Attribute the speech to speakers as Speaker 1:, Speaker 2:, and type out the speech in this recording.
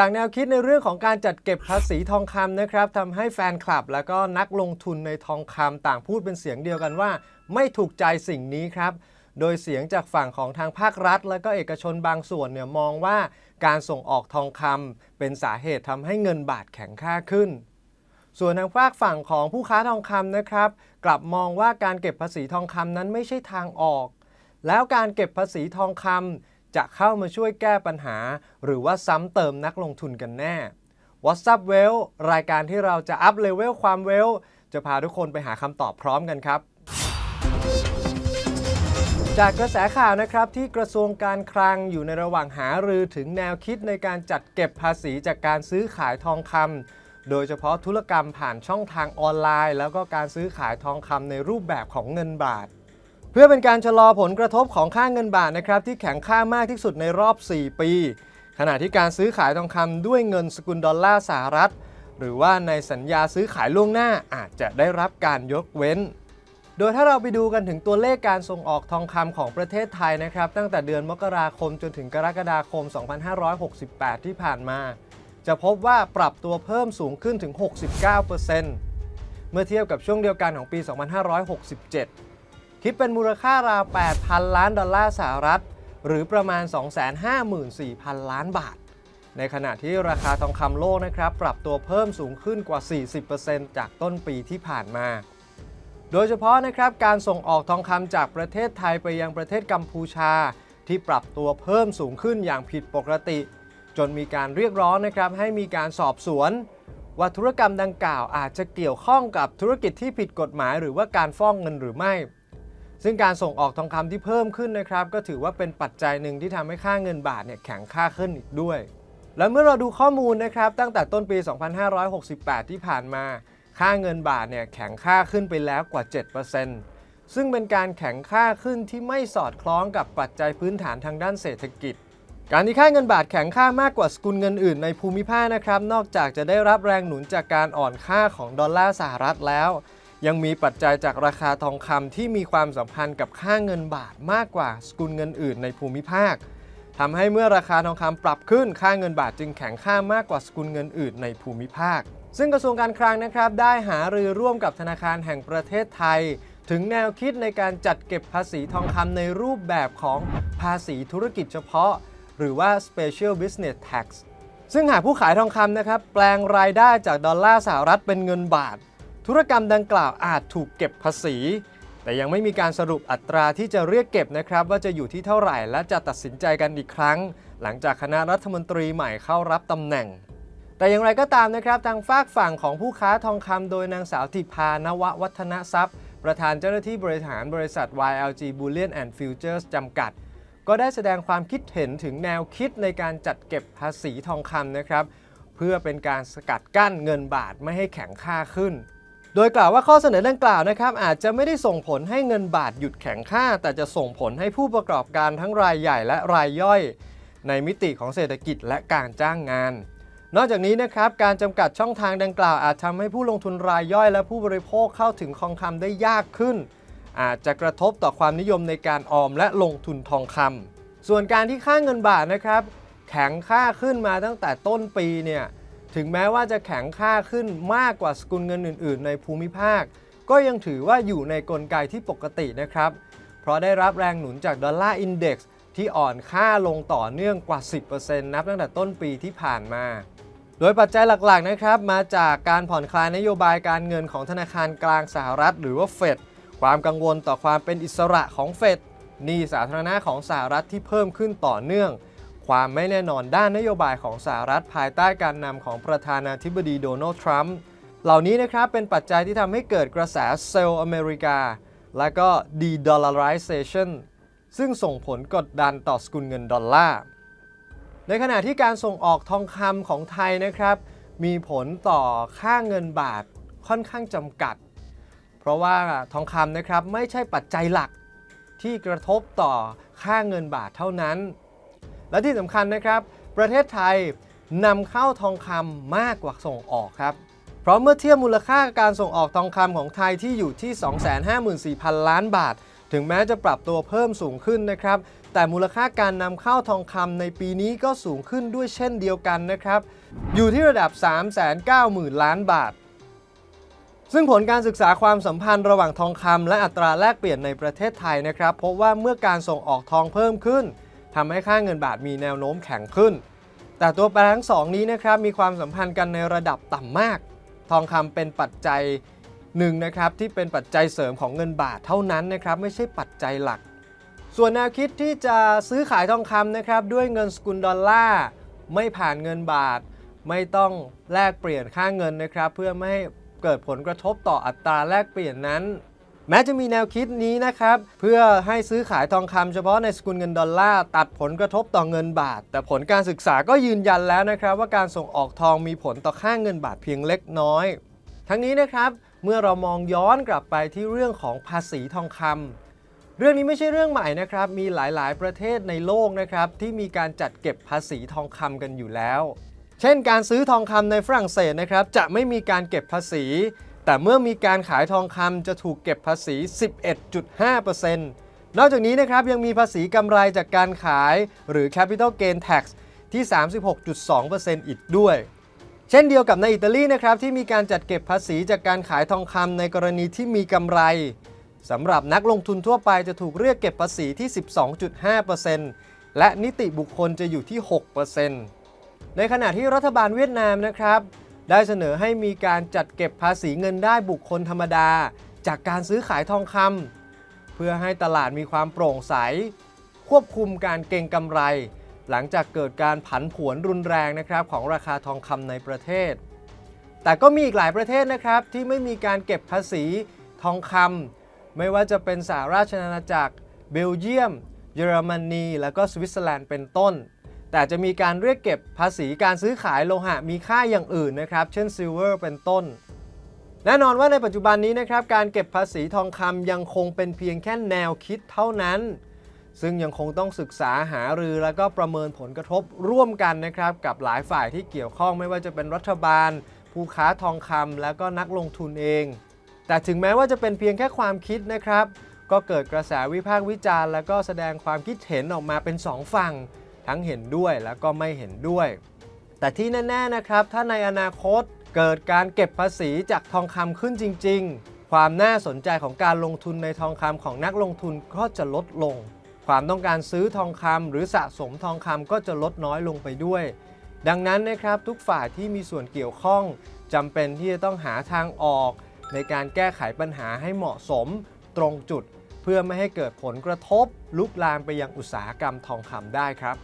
Speaker 1: จากแนวคิดในเรื่องของการจัดเก็บภาษีทองคำนะครับทำให้แฟนคลับ แล้วก็นักลงทุนในทองคำต่างพูดเป็นเสียงเดียวกันว่า ไม่ถูกใจสิ่งนี้ครับ โดยเสียงจากฝั่งของทางภาครัฐ และก็เอกชนบางส่วนเนี่ยมองว่าการส่งออกทองคำเป็นสาเหตุทำให้เงินบาทแข็งค่าขึ้น ส่วนทางฝากฝั่งของผู้ค้าทองคำนะครับ กลับมองว่าการเก็บภาษีทองคำนั้นไม่ใช่ทางออก แล้วการเก็บภาษีทองคำ จะเข้ามาช่วยแก้ปัญหา หรือว่าซ้ำเติมนักลงทุนกันแน่ What's up well รายการที่เราจะอัพเลเวลความเวลจะพาทุกคนไปหาคำตอบพร้อมกันครับ จากกระแสข่าวนะครับที่กระทรวงการคลังอยู่ในระหว่างหารือถึงแนวคิดในการจัดเก็บภาษีจากการซื้อขายทองคำโดยเฉพาะธุรกรรมผ่านช่องทางออนไลน์ แล้วก็การซื้อขายทองคำในรูปแบบของเงินบาท เพื่อเป็นการชะลอผลกระทบของค่าเงินบาทนะครับที่แข็งค่ามากที่สุดในรอบ 4 ปี ขณะที่การซื้อขายทองคำด้วยเงินสกุลดอลลาร์สหรัฐ หรือว่าในสัญญาซื้อขายล่วงหน้าอาจจะได้รับการยกเว้น โดยถ้าเราไปดูกันถึงตัวเลขการส่งออกทองคำของประเทศไทยนะครับ ตั้งแต่เดือนมกราคมจนถึงกรกฎาคม 2568 ที่ผ่านมา จะพบว่าปรับตัวเพิ่มสูงขึ้นถึง 69%เมื่อเทียบกับช่วงเดียวกันของปี 2567 คิดเป็นมูลค่าราว 8,000 ล้านดอลลาร์สหรัฐ หรือประมาณ 254,000 ล้านบาท ในขณะที่ราคาทองคำโลกนะครับ ปรับตัวเพิ่มสูงขึ้นกว่า 40%จากต้นปีที่ผ่านมา โดยเฉพาะนะครับการส่งออกทองคำจากประเทศไทยไปยังประเทศกัมพูชา ที่ปรับตัวเพิ่มสูงขึ้นอย่างผิดปกติ จนมีการเรียกร้องนะครับให้มีการสอบสวนว่าธุรกรรมดังกล่าวอาจจะเกี่ยวข้องกับธุรกิจที่ผิดกฎหมาย หรือว่าการฟ้องเงินหรือไม่ ซึ่งการส่งออกทองคำที่เพิ่มขึ้นนะครับ ก็ถือว่าเป็นปัจจัยหนึ่งที่ทำให้ค่าเงินบาทเนี่ยแข็งค่าขึ้นอีกด้วย และเมื่อเราดูข้อมูลนะครับตั้งแต่ต้นปี 2568 ที่ผ่านมา ค่าเงินบาทเนี่ยแข็งค่าขึ้นไปแล้วกว่า 7%ซึ่งเป็นการแข็งค่าขึ้นที่ไม่สอดคล้องกับปัจจัยพื้นฐานทางด้านเศรษฐกิจ การที่ค่าเงินบาทแข็งค่ามากกว่าสกุลเงินอื่นในภูมิภาคนะครับ นอกจากจะได้รับแรงหนุนจากการอ่อนค่าของดอลลาร์สหรัฐแล้ว ยังมีปัจจัยจากราคาทองคำที่มีความสัมพันธ์กับค่าเงินบาทมากกว่าสกุลเงินอื่นในภูมิภาคทำให้เมื่อราคาทองคำปรับขึ้นค่าเงินบาทจึงแข็งค่ามากกว่าสกุลเงินอื่นในภูมิภาค ซึ่งกระทรวงการคลังนะครับได้หารือร่วมกับธนาคารแห่งประเทศไทย ถึงแนวคิดในการจัดเก็บภาษีทองคำในรูปแบบของภาษีธุรกิจเฉพาะ หรือว่า special business tax ซึ่งหากผู้ขายทองคำนะครับแปลงรายได้จากดอลลาร์สหรัฐเป็นเงินบาท ธุรกรรมดังกล่าวอาจถูกเก็บภาษี แต่ยังไม่มีการสรุปอัตราที่จะเรียกเก็บนะครับ ว่าจะอยู่ที่เท่าไหร่และจะตัดสินใจกันอีกครั้ง หลังจากคณะรัฐมนตรีใหม่เข้ารับตำแหน่ง แต่อย่างไรก็ตามนะครับ ทางฝากฝั่งของผู้ค้าทองคำโดยนางสาวทิพานววัฒนทรัพย์ ประธานเจ้าหน้าที่บริหารบริษัท YLG Bullion and Futures จำกัดก็ได้แสดงความคิดเห็นถึงแนวคิดในการจัดเก็บภาษีทองคำนะครับ เพื่อเป็นการสกัดกั้นเงินบาทไม่ให้แข็งค่าขึ้น โดยกล่าวว่าข้อเสนอดังกล่าวนะครับอาจจะไม่ได้ส่งผลให้เงินบาทหยุดแข็งค่า แต่จะส่งผลให้ผู้ประกอบการทั้งรายใหญ่และรายย่อย ในมิติของเศรษฐกิจและการจ้างงาน นอกจากนี้นะครับการจำกัดช่องทางดังกล่าวอาจทำให้ผู้ลงทุนรายย่อย และผู้บริโภคเข้าถึงทองคำได้ยากขึ้น อาจจะกระทบต่อความนิยมในการออมและลงทุนทองคำส่วนการที่ค่าเงินบาทนะครับ แข็งค่าขึ้นมาตั้งแต่ต้นปีเนี่ย ถึงแม้ว่าจะแข็งค่าขึ้นมากกว่าสกุลเงินอื่น ๆ ในภูมิภาค ก็ยังถือว่าอยู่ในกลไกที่ปกตินะครับ เพราะได้รับแรงหนุนจากดอลลาร์อินเด็กซ์ที่อ่อนค่าลงต่อเนื่องกว่า 10%นับตั้งแต่ต้นปีที่ผ่านมา โดยปัจจัยหลัก ๆ นะครับ มาจากการผ่อนคลายนโยบายการเงินของธนาคารกลางสหรัฐ หรือว่าเฟด ความกังวลต่อความเป็นอิสระของเฟด หนี้สาธารณะของสหรัฐที่เพิ่มขึ้นต่อเนื่อง ความไม่แน่นอนด้านนโยบายของสหรัฐภายใต้การนำของประธานาธิบดีโดนัลด์ทรัมป์เหล่านี้นะครับเป็นปัจจัยที่ทำให้เกิดกระแสเซลล์อเมริกา และก็ de-dollarization ซึ่งส่งผลกดดันต่อสกุลเงินดอลลาร์ในขณะที่การส่งออกทองคำของไทยนะครับ มีผลต่อค่าเงินบาทค่อนข้างจำกัด เพราะว่าทองคำนะครับไม่ใช่ปัจจัยหลักที่กระทบต่อค่าเงินบาทเท่านั้น และที่สำคัญนะครับ ประเทศไทยนำเข้าทองคำมากกว่าส่งออกครับ เพราะเมื่อเทียบมูลค่าการส่งออกทองคำของไทยที่อยู่ที่ 254,000 ล้านบาท ถึงแม้จะปรับตัวเพิ่มสูงขึ้นนะครับ แต่มูลค่าการนำเข้าทองคำในปีนี้ก็สูงขึ้นด้วยเช่นเดียวกันนะครับ อยู่ที่ระดับ 390,000 ล้านบาท ซึ่งผลการศึกษาความสัมพันธ์ระหว่างทองคำและอัตราแลกเปลี่ยนในประเทศไทยนะครับพบว่าเมื่อการส่งออกทองเพิ่มขึ้น ทำให้ค่าเงินบาทมีแนวโน้มแข็งขึ้น แต่ตัวแปรทั้งสองนี้นะครับมีความสัมพันธ์กันในระดับต่ำมาก ทองคำเป็นปัจจัยหนึ่งนะครับที่เป็นปัจจัยเสริมของเงินบาทเท่านั้นนะครับไม่ใช่ปัจจัยหลัก ส่วนแนวคิดที่จะซื้อขายทองคำนะครับด้วยเงินสกุลดอลลาร์ไม่ผ่านเงินบาท ไม่ต้องแลกเปลี่ยนค่าเงินนะครับ เพื่อไม่ให้เกิดผลกระทบต่ออัตราแลกเปลี่ยนนั้น แม้จะมีแนวคิดนี้นะครับ เพื่อให้ซื้อขายทองคำเฉพาะในสกุลเงินดอลลาร์ตัดผลกระทบต่อเงินบาท แต่ผลการศึกษาก็ยืนยันแล้วนะครับ ว่าการส่งออกทองมีผลต่อค่าเงินบาทเพียงเล็กน้อย ทั้งนี้นะครับเมื่อเรามองย้อนกลับไปที่เรื่องของภาษีทองคำเรื่องนี้ไม่ใช่เรื่องใหม่นะครับ มีหลายๆ ประเทศในโลกนะครับ ที่มีการจัดเก็บภาษีทองคำกันอยู่แล้ว เช่น การซื้อทองคำในฝรั่งเศสนะครับ จะไม่มีการเก็บภาษี แต่เมื่อมีการขายทองคำจะถูกเก็บภาษี 11.5%นอกจากนี้นะครับยังมีภาษีกำไรจากการขายหรือ capital gain tax ที่ 36.2%อีกด้วย เช่นเดียวกับในอิตาลีนะครับที่มีการจัดเก็บภาษีจากการขายทองคำในกรณีที่มีกำไรสำหรับนักลงทุนทั่วไปจะถูกเรียกเก็บภาษีที่ 12.5%และนิติบุคคลจะอยู่ที่ 6%ในขณะที่รัฐบาลเวียดนามนะครับ ได้เสนอให้มีการจัดเก็บภาษีเงินได้บุคคลธรรมดา จากการซื้อขายทองคำเพื่อให้ตลาดมีความโปร่งใส ควบคุมการเก็งกำไร หลังจากเกิดการผันผวนรุนแรงนะครับของราคาทองคำในประเทศ แต่ก็มีอีกหลายประเทศนะครับที่ไม่มีการเก็บภาษีทองคำไม่ว่าจะเป็นสหราชอาณาจักร เบลเยียม เยอรมนี แล้วก็สวิตเซอร์แลนด์เป็นต้น แต่จะมีการเรียกเก็บภาษีการซื้อขายโลหะมีค่าอย่างอื่นนะครับ เช่นซิลเวอร์เป็นต้น แน่นอนว่าในปัจจุบันนี้นะครับ การเก็บภาษีทองคำยังคงเป็นเพียงแค่แนวคิดเท่านั้น ซึ่งยังคงต้องศึกษาหารือแล้วก็ประเมินผลกระทบร่วมกันนะครับ กับหลายฝ่ายที่เกี่ยวข้องไม่ว่าจะเป็นรัฐบาล ผู้ค้าทองคำแล้วก็นักลงทุนเอง แต่ถึงแม้ว่าจะเป็นเพียงแค่ความคิดนะครับ ก็เกิดกระแสวิพากษ์วิจารณ์ แล้วก็แสดงความคิดเห็นออกมาเป็นสองฝั่ง ทั้งเห็นด้วยแล้วก็ไม่เห็นด้วย แต่ที่แน่ๆนะครับ ถ้าในอนาคตเกิดการเก็บภาษีจากทองคำขึ้นจริง ๆ ความน่าสนใจของการลงทุนในทองคำของนักลงทุนก็จะลดลง ความต้องการซื้อทองคำหรือสะสมทองคำก็จะลดน้อยลงไปด้วย ดังนั้นนะครับทุกฝ่ายที่มีส่วนเกี่ยวข้องจำเป็นที่จะต้องหาทางออก ในการแก้ไขปัญหาให้เหมาะสมตรงจุด พื่อไม่ให้เกิดผลกระทบลุกลามไปยังอุตสาหกรรมทองคำได้ครับ